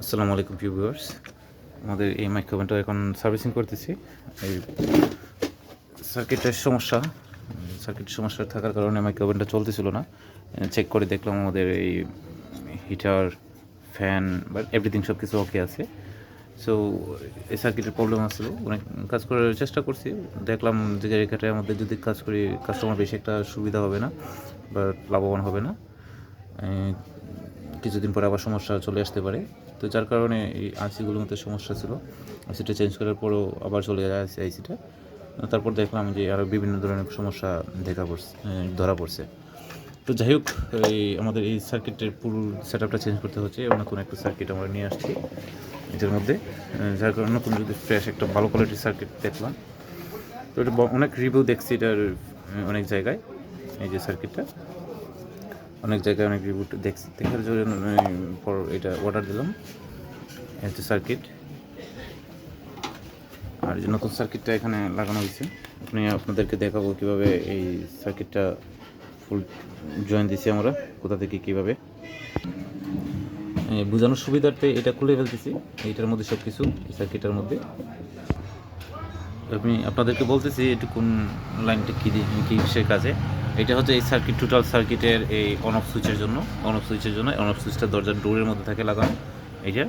আসসালামু আলাইকুম ভিউয়ার্স। আমাদের এই মাইক্রোভেনটা এখন সার্ভিসিং করতেছি। এই সার্কিটের সমস্যা সার্কিটের সমস্যা থাকার কারণে মাইক্রোভেনটা চলতেছিল না। চেক করে দেখলাম আমাদের এই হিটার, ফ্যান, বা এভরিথিং সব কিছু ওকে আছে। সো এই সার্কিটের প্রবলেম আসছিল অনেক কাজ করার চেষ্টা করছি। দেখলাম যে জায়গাটায় আমাদের যদি কাজ করি কাস্টমার বেশি একটা সুবিধা হবে না, বা লাভবান হবে না। কিছুদিন পরে আবার সমস্যা চলে আসতে পারে। তো যার কারণে এই আইসিগুলোর মধ্যে সমস্যা ছিল। আইসিটা চেঞ্জ করার পরেও আবার চলে যায় আইসি আইসিটা। তারপর দেখলাম যে আরও বিভিন্ন ধরনের সমস্যা দেখা পড়ছে ধরা পড়ছে। তো যাই হোক, এই আমাদের এই সার্কিটের পুরো সেট আপটা চেঞ্জ করতে হচ্ছে এবং নতুন একটা সার্কিট আমরা নিয়ে আসছি এটার মধ্যে। যার কারণে নতুন যদি ফ্রেশ একটা ভালো কোয়ালিটির সার্কিট দেখলাম। তো এটা অনেক রিভিউ দেখছি এটার অনেক জায়গায়, এই যে সার্কিটটা অনেক জায়গায় অনেক রিভিউ দেখছি দেখার জন্য পর এটা অর্ডার দিলাম। হচ্ছে সার্কিট আর যে নতুন সার্কিটটা এখানে লাগানো হয়েছে, আপনি, আপনাদেরকে দেখাবো কীভাবে এই সার্কিটটা ফুল জয়েন দিছি আমরা, কোথা থেকে কীভাবে। বোঝানোর সুবিধার্থে এটা খুলে ফেলতেছি, এইটার মধ্যে সব কিছু এই সার্কিটের মধ্যে। আমি আপনাদেরকে বলতেছি এটা কোন লাইনটা কী দিয়ে, কী সে কাজে। এটা হচ্ছে এই সার্কিট টোটাল সার্কিটের এই অন অফ সুইচের জন্য। অন অফ সুইচের জন্য অন অফ সুইচটা দরজার ডোরের মধ্যে থাকে লাগানো এইটা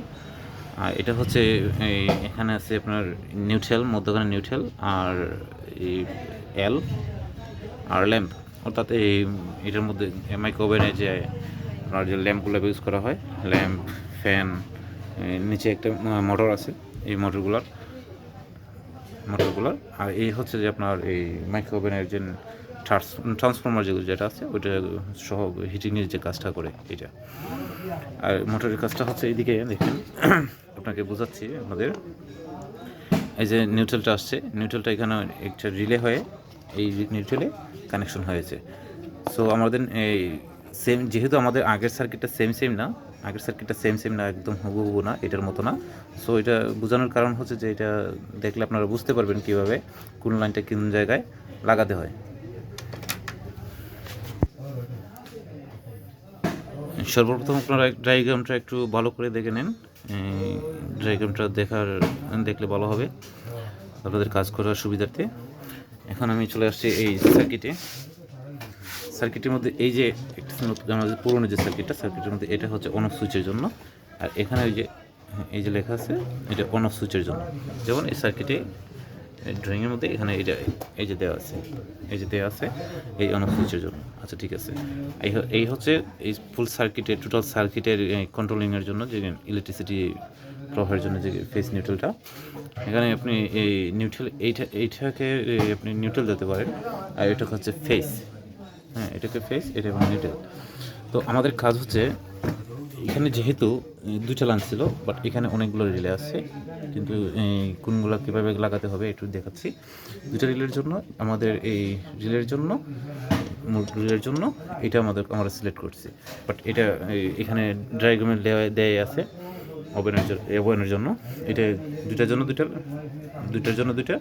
আর এটা হচ্ছে এই এখানে আছে আপনার নিউট্রাল মধ্যখানে নিউট্রাল আর এই এল আর ল্যাম্প অর্থাৎ এই এটার মধ্যে মাইক্রোওভেনে যে আপনার যে ল্যাম্পগুলো ইউজ করা হয় ল্যাম্প ফ্যান নিচে একটা মোটর আছে, এই মোটরগুলোর মোটরগুলোর আর এই হচ্ছে যে আপনার এই মাইক্রোওভেনের যে ট্রান্সফর্মার যেগুলো যেটা আছে, ওইটা সহ হিটিংয়ের যে কাজটা করে এটা আর মোটরের কাজটা হচ্ছে এইদিকে, দেখেন, আপনাকে বোঝাচ্ছি আমাদের। এই যে নিউট্রালটা আসছে, নিউট্রালটা এখানে একটা রিলে হয়ে, এই নিউট্রালে কানেকশন হয়েছে। সো আমাদের এই সেম যেহেতু আমাদের আগের সার্কিটটা সেম সেম না, আগের সার্কিটটা সেম সেম না, একদম হুবহু না, এটার মতো না। সো এটা বোঝানোর কারণ হচ্ছে যে এটা দেখলে আপনারা বুঝতে পারবেন কীভাবে কোন লাইনটা কোন জায়গায় লাগাতে হয়। সর্বপ্রথম আপনারা ডায়াগ্রামটা একটু ভালো করে দেখে নেন। ডায়াগ্রামটা দেখার, দেখলে ভালো হবে আপনাদের কাজ করার সুবিধার্থে। এখন আমি চলে আসছি এই সার্কিটে। সার্কিটের মধ্যে এই যে আমাদের পুরনো যে সার্কিটটা, সার্কিটের মধ্যে এটা হচ্ছে অন অফ সুইচের জন্য। আর এখানে ওই যে, এই যে লেখা আছে, এটা অন অফ সুইচের জন্য। যেমন এই সার্কিটে ড্রয়িংয়ের মধ্যে এখানে এটা এই যে দেওয়া আছে, এই যে দেওয়া আছে, এই অন অফ সুইচের জন্য। আচ্ছা ঠিক আছে। এই এই হচ্ছে এই ফুল সার্কিটের টোটাল সার্কিটের কন্ট্রোলিংয়ের জন্য যে ইলেকট্রিসিটি প্রবাহের জন্য যে ফেস নিউট্রালটা এখানে আপনি এই নিউট্রাল এইটা, এইটাকে আপনি নিউট্রাল দিতে পারেন। আর এটা হচ্ছে ফেস হ্যাঁ এটাকে ফেস এটা এবং নিউট্রাল তো আমাদের কাজ হচ্ছে এখানে যেহেতু দুইটা লাইন ছিল বাট এখানে অনেকগুলো রিলে আছে। কিন্তু কোনগুলো কীভাবে লাগাতে হবে একটু দেখাচ্ছি। দুটা রিলের জন্য, আমাদের এই রিলের জন্য রিলের জন্য, এটা আমাদের, আমরা সিলেক্ট করছি। বাট এটা এখানে ড্রাইগ্রামে দেওয়া দেয়া আছে ওভেনের জন্য ওভেনের জন্য। এটা দুটার জন্য দুইটা, দুইটার জন্য দুইটা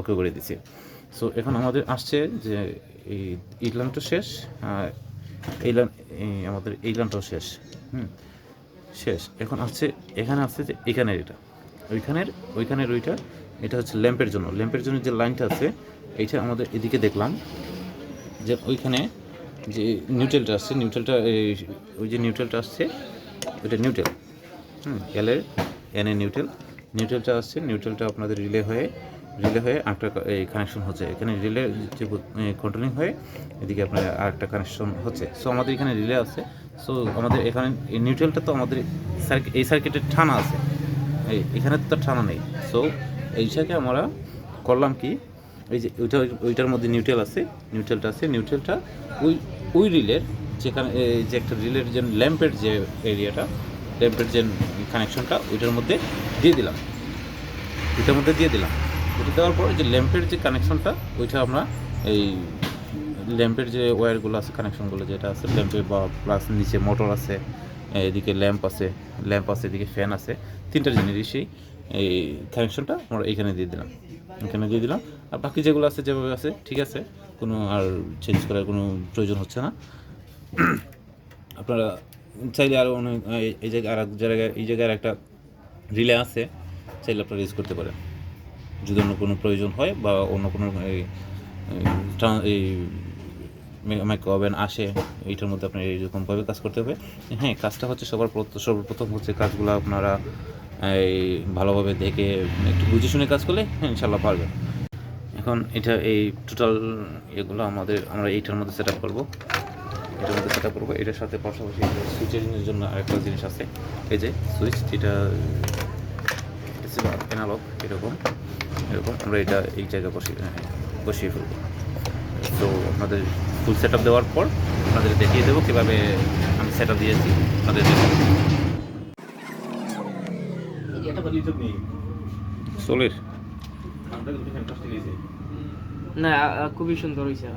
ওকে করে দিছি। সো এখন আমাদের আসছে যে, এই লাইনটা শেষ এই লাইন আমাদের এই লাইনটাও শেষ, হুম? শেষ। এখন আসছে, এখানে আসছে যে এখানের এটা। ওইখানের ওইখানের ওইটা, এটা হচ্ছে ল্যাম্পের জন্য। ল্যাম্পের জন্য যে লাইনটা আছে, এইটা আমাদের এদিকে দেখলাম যে ওইখানে যে নিউট্রেলটা আসছে, নিউট্রেলটা ওই যে নিউট্রেলটা আসছে, ওইটা নিউট্রেল, হুম? এলের এনে নিউট্রেল। নিউট্রেলটা আসছে, নিউট্রেলটা আপনাদের রিলে হয়ে রিলে হয়ে আরেকটা এই কানেকশন হচ্ছে। এখানে রিলে যে কন্ট্রোলিং হয়ে এদিকে আপনার আরেকটা কানেকশন হচ্ছে। সো আমাদের এখানে রিলে আছে। সো আমাদের এখানে নিউট্রেলটা তো আমাদের এই সার্কিটের ঠানা আছে। এখানে তো ঠানা নেই। সো এইটাকে আমরা করলাম কি? এই যে ওইটা ওইটার মধ্যে নিউট্রেল আছে নিউট্রেলটা আছে নিউট্রেলটা ওই ওই রিলের যেখানে যে একটা রিলের যে ল্যাম্পের যে এরিয়াটা ল্যাম্পের যে কানেকশনটা ওইটার মধ্যে দিয়ে দিলাম। ওইটার মধ্যে দিয়ে দিলাম। ওইটা দেওয়ার পর যে ল্যাম্পের যে কানেকশনটা, ওইটা আমরা এই ল্যাম্পের যে ওয়্যারগুলো আছে, কানেকশনগুলো যেটা আছে, ল্যাম্পের বা প্লাস নিচে মোটর আছে, এদিকে ল্যাম্প আছে ল্যাম্প আছে, এদিকে ফ্যান আছে, তিনটা জিনিসই এই কানেকশনটা আমরা এইখানে দিয়ে দিলাম। এখানে দিয়ে দিলাম। আর বাকি যেগুলো আছে, যেভাবে আছে, ঠিক আছে, কোনো আর চেঞ্জ করার কোনো প্রয়োজন হচ্ছে না। আপনারা চাইলে আরও অনেক, এই- জায়গায় আর এক জায়গায়, এই জায়গায় একটা রিলে আছে, চাইলে আপনারা ইউজ করতে পারেন। যদি অন্য কোনো প্রয়োজন হয় বা অন্য কোনো, এই ওভেন আসে, এইটার মধ্যে আপনার এইরকমভাবে কাজ করতে হবে। হ্যাঁ কাজটা হচ্ছে সবার প্রথ- সর্বপ্রথম হচ্ছে কাজগুলো আপনারা, এই, ভালোভাবে দেখে, একটু বুঝে শুনে কাজ করলে হ্যাঁ ইনশাল্লাহ পারবেন। এখন এটা এই টোটাল এগুলো আমাদের, আমরা এইটার মধ্যে সেট আপ করব। এটার মধ্যে সেট আপ করব। এটার সাথে পাশাপাশি সুইচের জন্য আরেকটা জিনিস আছে। এই যে সুইচ যেটা অ্যানালগ এরকম। এরকম আমরা এটা এই জায়গায় বসিয়ে হ্যাঁ, বসিয়ে ফেলব। তো আপনাদের ফুল সেট আপ দেওয়ার পর আপনাদের দেখিয়ে দেবো কীভাবে আমি সেট আপ দিয়েছি আপনাদের। সোলের না খুবই সুন্দর হয়েছে।